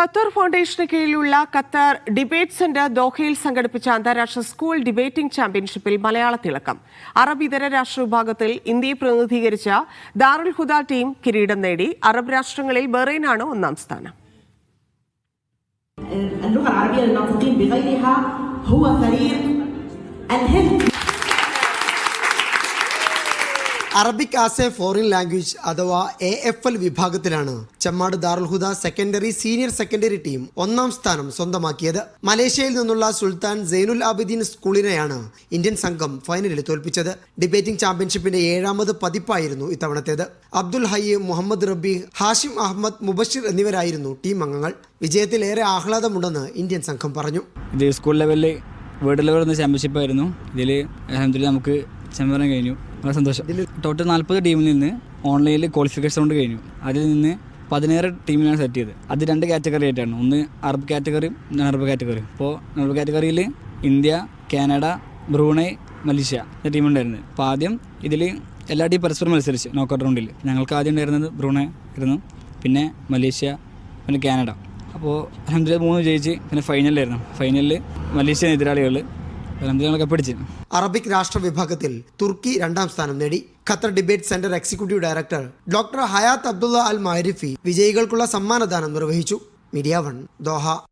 Qatar ഫൗണ്ടേഷന് കീഴിലുള്ള Qatar debate centre ദോഹയിൽ സംഘടിപ്പിച്ച അന്താരാഷ്ട്ര സ്കൂൾ ഡിബേറ്റിംഗ് ചാമ്പ്യൻഷിപ്പിൽ മലയാള തിളക്കം അറബ് ഇതര രാഷ്ട്ര വിഭാഗത്തിൽ ഇന്ത്യയെ പ്രതിനിധീകരിച്ച ദാറുൽ ഹുദ ടീം കിരീടം നേടി അറബ് രാഷ്ട്രങ്ങളിൽ ബഹ്റൈനാണ് ഒന്നാം സ്ഥാനം اللغة العربية للناطقين بغيرها هو فريق الهند Arabic as a foreign language അഥവാ എ എഫ് എൽ വിഭാഗത്തിലാണ് Chemmad Darulhuda secondary senior secondary team ഒന്നാം സ്ഥാനം സ്വന്തമാക്കിയത്. മലേഷ്യയിൽ നിന്നുള്ള സുൽത്താൻ സൈനുൽ ആബിദീൻ സ്കൂളിനെയാണ് ഇന്ത്യൻ സംഘം ഫൈനലിൽ തോൽപ്പിച്ചത്. ഡിബേറ്റിംഗ് ചാമ്പ്യൻഷിപ്പിന്റെ ഏഴാമത് പതിപ്പായിരുന്നു ഇത്തവണത്തേത്. അബ്ദുൽ ഹയ്യ് മുഹമ്മദ് റബ്ബി ഹാഷിം അഹമ്മദ് മുബഷിർ എന്നിവരായിരുന്നു ടീം അംഗങ്ങൾ. വിജയത്തിൽ ഏറെ ആഹ്ലാദമുണ്ടെന്ന് ഇന്ത്യൻ സംഘം പറഞ്ഞു. ഇത് സ്കൂൾ ലെവലിൽ വേൾഡ് ലെവൽ ചാമ്പ്യൻഷിപ്പായിരുന്നു ഇതിൽ അലഹമ്മദില്ല നമുക്ക് ചെമ്പറം കഴിഞ്ഞു. വളരെ സന്തോഷം. ഇതിൽ ടോട്ടൽ നാൽപ്പത് ടീമിൽ നിന്ന് ഓൺലൈനിൽ ക്വാളിഫിക്കേഷൻ കൊണ്ട് കഴിഞ്ഞു. അതിൽ നിന്ന് പതിനേഴ് ടീമിനാണ് സെറ്റ് ചെയ്ത് അത് രണ്ട് കാറ്റഗറി ആയിട്ടാണ്. ഒന്ന് അറബ് കാറ്റഗറിയും നോൺ അറബ് കാറ്റഗറിയും അപ്പോൾ അറബ് കാറ്റഗറിയിൽ ഇന്ത്യ കാനഡ ബ്രൂണൈ മലേഷ്യ എന്ന ടീമുണ്ടായിരുന്നു അപ്പോൾ ആദ്യം ഇതിൽ എല്ലാ ടീം പരസ്പരം മത്സരിച്ച് നോക്കൗട്ട് റൗണ്ടിൽ ഞങ്ങൾക്ക് ആദ്യം ഉണ്ടായിരുന്നത് ബ്രൂണൈ ആയിരുന്നു. പിന്നെ മലേഷ്യ പിന്നെ കാനഡ. അപ്പോൾ അലഹമ്മദില്ല മൂന്ന് ജയിച്ച് പിന്നെ ഫൈനലിലായിരുന്നു ഫൈനലിൽ മലേഷ്യ എതിരാളികൾ പിടിച്ച്. അറബിക് രാഷ്ട്ര വിഭാഗത്തിൽ തുർക്കി രണ്ടാം സ്ഥാനം നേടി. Qatar debate centre executive director doctor Hayat Abdullah Al Marifi വിജയികൾക്കുള്ള സമ്മാനദാനം നിർവഹിച്ചു. Media one Doha.